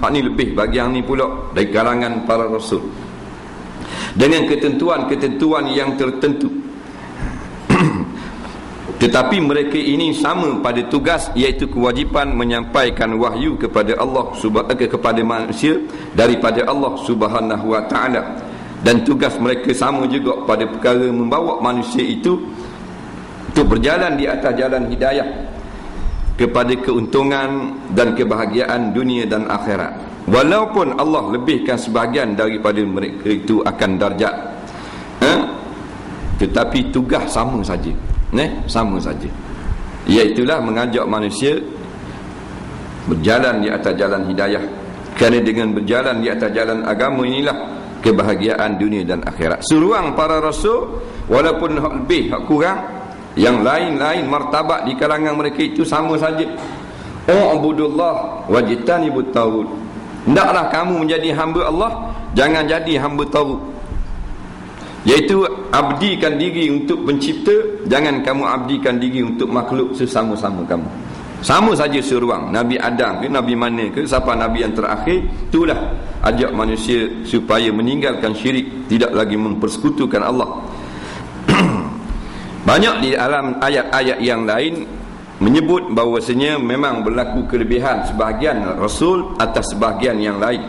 hak ni lebih bagi yang ni pula dari kalangan para rasul. Dengan ketentuan-ketentuan yang tertentu. Tetapi mereka ini sama pada tugas iaitu kewajipan menyampaikan wahyu kepada Allah eh, kepada manusia daripada Allah Subhanahu wa taala. Dan tugas mereka sama juga pada perkara membawa manusia itu untuk berjalan di atas jalan hidayah kepada keuntungan dan kebahagiaan dunia dan akhirat. Walaupun Allah lebihkan sebahagian daripada mereka itu akan darjat. Eh? tetapi tugas sama saja. Eh? sama saja. Iaitulah mengajak manusia berjalan di atas jalan hidayah. Kerana dengan berjalan di atas jalan agama inilah kebahagiaan dunia dan akhirat. Seruang para rasul walaupun lebih kurang yang lain-lain martabat di kalangan mereka itu sama saja. Ubudullah wajtanibut tawud. Hendaklah kamu menjadi hamba Allah jangan jadi hamba tawud. Iaitu abdikan diri untuk pencipta jangan kamu abdikan diri untuk makhluk sesama-sama kamu. Sama saja seruang Nabi Adam ke Nabi mana ke siapa Nabi yang terakhir itulah ajak manusia supaya meninggalkan syirik tidak lagi mempersekutukan Allah banyak di dalam ayat-ayat yang lain menyebut bahawasanya memang berlaku kelebihan sebahagian Rasul atas sebahagian yang lain.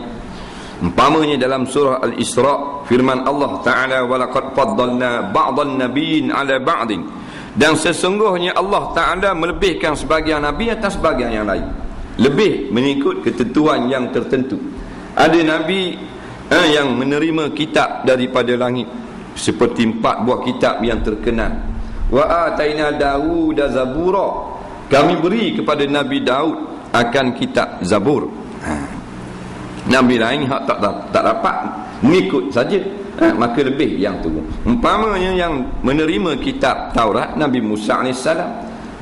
Umpamanya dalam surah Al-Isra firman Allah Ta'ala walaqad faddalna ba'dhan nabiyyin ala ba'din. Dan sesungguhnya Allah Ta'ala melebihkan sebagian Nabi atas sebagian yang lain. Lebih mengikut ketentuan yang tertentu. Ada Nabi eh, yang menerima kitab daripada langit seperti empat buah kitab yang terkenal wa ataina Dawud zabura. Kami beri kepada Nabi Daud akan kitab Zabur. Ha. Nabi lain tak, tak, tak, tak dapat mengikut saja. Ha, maka lebih yang turun umpamanya yang menerima kitab Taurat Nabi Musa AS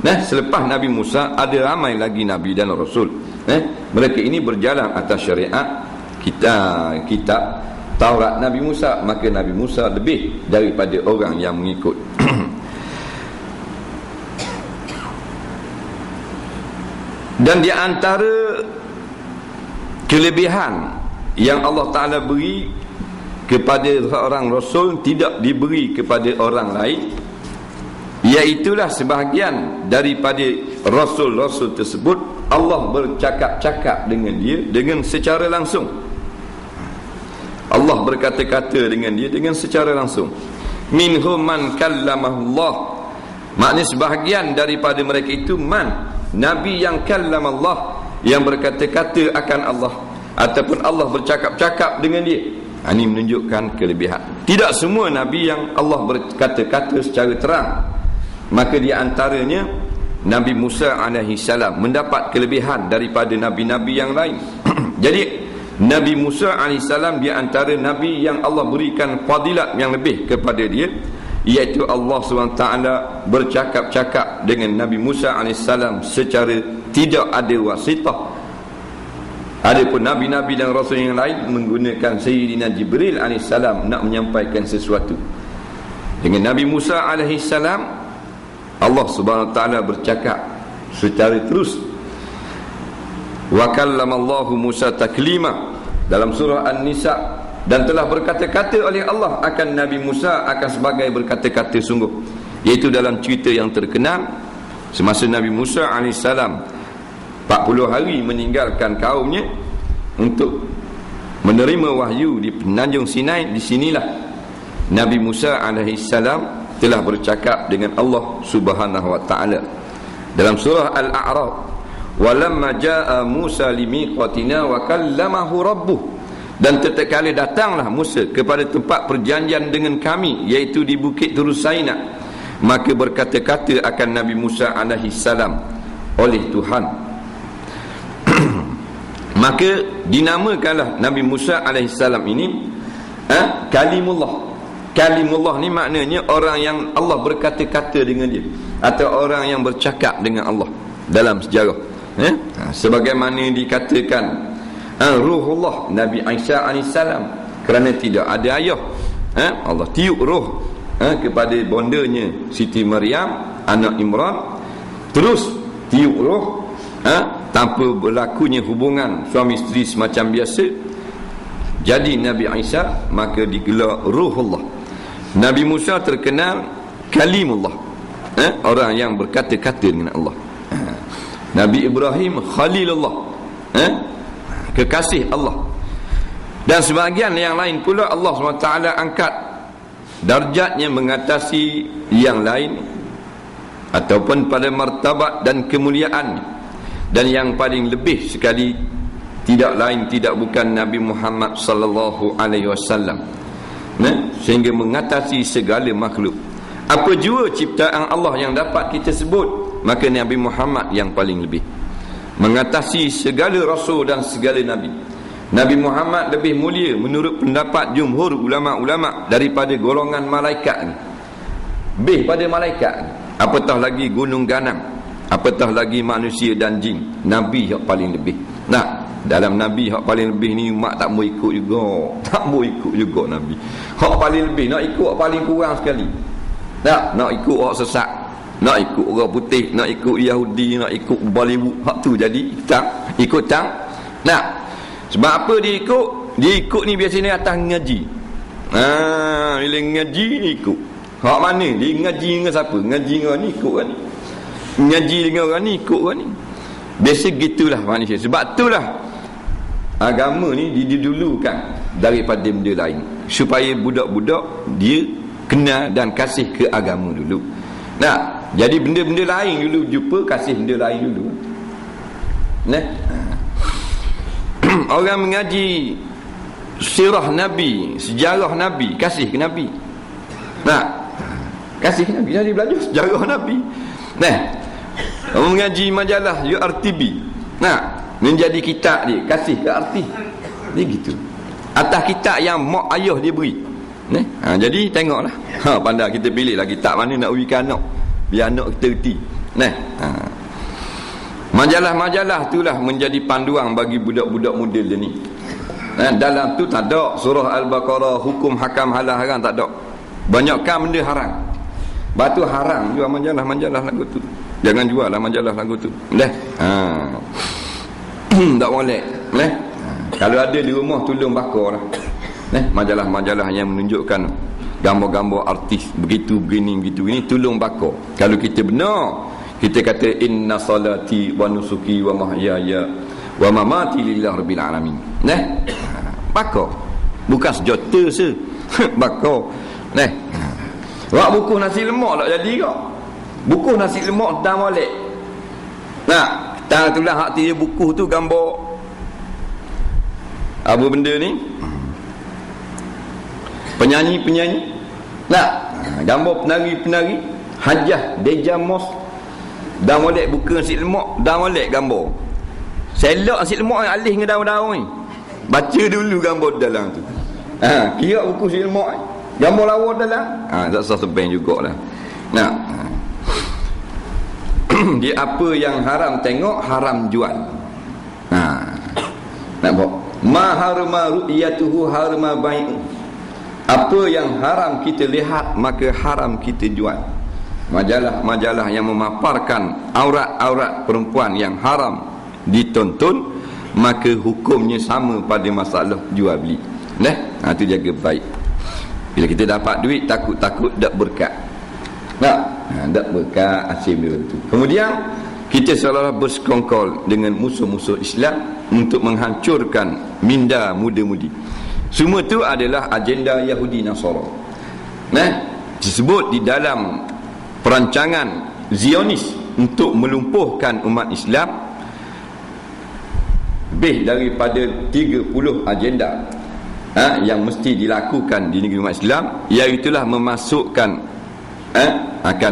nah, selepas Nabi Musa ada ramai lagi Nabi dan Rasul. Eh, mereka ini berjalan atas syariat kita kitab Taurat Nabi Musa. Maka Nabi Musa lebih daripada orang yang mengikut dan di antara kelebihan yang Allah Ta'ala beri kepada seorang rasul tidak diberi kepada orang lain iaitulah sebahagian daripada rasul-rasul tersebut Allah bercakap-cakap dengan dia dengan secara langsung. Allah berkata-kata dengan dia dengan secara langsung. Minhum man kallamahullah. Maknanya sebahagian daripada mereka itu man nabi yang kallamallah yang berkata-kata akan Allah ataupun Allah bercakap-cakap dengan dia Ha, ini menunjukkan kelebihan. Tidak semua Nabi yang Allah berkata-kata secara terang. Maka di antaranya Nabi Musa alaihi salam mendapat kelebihan daripada nabi-nabi yang lain. Jadi Nabi Musa alaihi salam di antara nabi yang Allah berikan fadilat yang lebih kepada dia iaitu Allah SWT bercakap-cakap dengan Nabi Musa AS secara tidak ada wasitah Adapun nabi-nabi dan rasul yang lain menggunakan Sayyidina Jibril AS nak menyampaikan sesuatu. Dengan Nabi Musa AS Allah Taala bercakap secara terus. Wa kallama Allah Musa taklima dalam surah An-Nisa dan telah berkata-kata oleh Allah akan Nabi Musa akan sebagai berkata-kata sungguh. Iaitu dalam cerita yang terkenal semasa Nabi Musa alaihissalam 40 hari meninggalkan kaumnya untuk menerima wahyu di Penanjung Sinai di sinilah Nabi Musa salam telah bercakap dengan Allah Subhanahu wa taala. Dalam surah Al-A'raf walamma jaa Musa limiqatina wa kallamahu rabbuh dan tatkala datanglah Musa kepada tempat perjanjian dengan kami iaitu di bukit Turusaina maka berkata-kata akan Nabi Musa alaihi salam oleh Tuhan. Maka dinamakanlah Nabi Musa alaihissalam ini eh, kalimullah. Kalimullah ni maknanya orang yang Allah berkata-kata dengan dia atau orang yang bercakap dengan Allah dalam sejarah eh? ha, sebagaimana dikatakan eh, ruhullah Nabi Aisyah alaihissalam kerana tidak ada ayah eh? Allah tiup roh eh, kepada bondanya Siti Maryam anak Imran terus tiup roh eh? tanpa berlakunya hubungan suami isteri semacam biasa jadi Nabi Isa maka digelar ruhullah Nabi Musa terkenal kalimullah eh? orang yang berkata-kata dengan Allah Nabi Ibrahim khalilullah eh? Kekasih Allah. Dan sebahagian yang lain pula Allah SWT angkat darjatnya mengatasi yang lain ataupun pada martabat dan kemuliaan. Dan yang paling lebih sekali tidak lain tidak bukan Nabi Muhammad sallallahu alaihi wasallam. Sehingga mengatasi segala makhluk. Apa jua ciptaan Allah yang dapat kita sebut? Maka Nabi Muhammad yang paling lebih mengatasi segala rasul dan segala nabi Nabi Muhammad lebih mulia menurut pendapat jumhur ulama-ulama daripada golongan malaikat ni. Lebih pada malaikat. Apatah lagi gunung ganang. Apatah lagi manusia dan jin. Nabi yang paling lebih. Nah, dalam Nabi yang paling lebih ni umat tak mau ikut juga. Tak mau ikut juga Nabi. Hak paling lebih nak ikut hak paling kurang sekali. Tak, nak ikut hak sesak. Nak ikut orang putih, nak ikut Yahudi, nak ikut Bollywood. Hak tu jadi tak ikut tak. Nah, sebab apa dia ikut? Dia ikut ni biasanya atas ngaji. Ha, bila ngaji ni ikut. Hak mana? Dia ngaji dengan siapa? Ngaji dengan ni ikut kan ni. Ngaji dengan orang ni ikut kan ni. Biasa gitulah manusia. Sebab itulah agama ni didulukan daripada benda lain. Supaya budak-budak dia kenal dan kasih ke agama dulu. Nah, jadi benda-benda lain dulu jumpa kasih benda lain dulu. Nah. orang mengaji sirah Nabi, sejarah Nabi, kasih ke Nabi. Nah, kasih ke Nabi, jadi belajar sejarah Nabi. Orang mengaji majalah URTB. Nah, menjadi kitab dia, kasih ke arti. Dia gitu. Atas kitab yang mak ayah dia beri. Nah, ha, jadi tengoklah. Ha, pandai kita pilih lah kitab mana nak berikan anak. Biar anak kita reti. Nah, ha. Majalah-majalah itulah menjadi panduan bagi budak-budak model dia ni. Eh, dalam tu tak ada surah Al-Baqarah hukum hakam halal haram tak ada. Banyak kan benda haram. Batu haram jual majalah-majalah lagu tu. Jangan jual lah majalah lagu tu. Dah. Ha. tak boleh. Leh. Kalau ada di rumah tolong bakar lah. Eh, majalah-majalah yang menunjukkan gambar-gambar artis begitu begini begitu ini tolong bakar. Kalau kita benar kita kata inna salati wa nusuki wa mahyaya wa mamati lillahi rabbil alamin. Nah bako bukan sejata se. Bako nah Wak buku nasi lemak tak jadi kau buku nasi lemak dah molek nah tang tulah hak dia buku tu gambar. Apa benda ni penyanyi-penyanyi nah gambar penari-penari. Hajah dejamos Dah molek buka nasi lemak Dah molek gambar. Selok nasi lemak yang alih dengan daun-daun ni. Baca dulu gambar dalam tu. Ha, Kira buku nasi lemak Gambar lawa dalam. Ha, Tak sah sebeng jugalah. Nah. Dia apa yang haram tengok Haram jual. Ha. Nak buat Ma harma ru'yatuhu harma bai'u Apa yang haram kita lihat Maka haram kita jual. Majalah-majalah yang memaparkan aurat-aurat perempuan yang haram ditonton maka hukumnya sama pada masalah jual beli. Nah ha, itu jaga baik. Bila kita dapat duit takut-takut tak berkat. Tak ha, tak berkat asyik benda itu kemudian kita seolah bersekongkol dengan musuh-musuh Islam untuk menghancurkan minda muda-mudi semua itu adalah agenda Yahudi Nasara. Nah disebut di dalam perancangan Zionis untuk melumpuhkan umat Islam lebih daripada 30 agenda ha, yang mesti dilakukan di negeri umat Islam iaitulah memasukkan ha, akan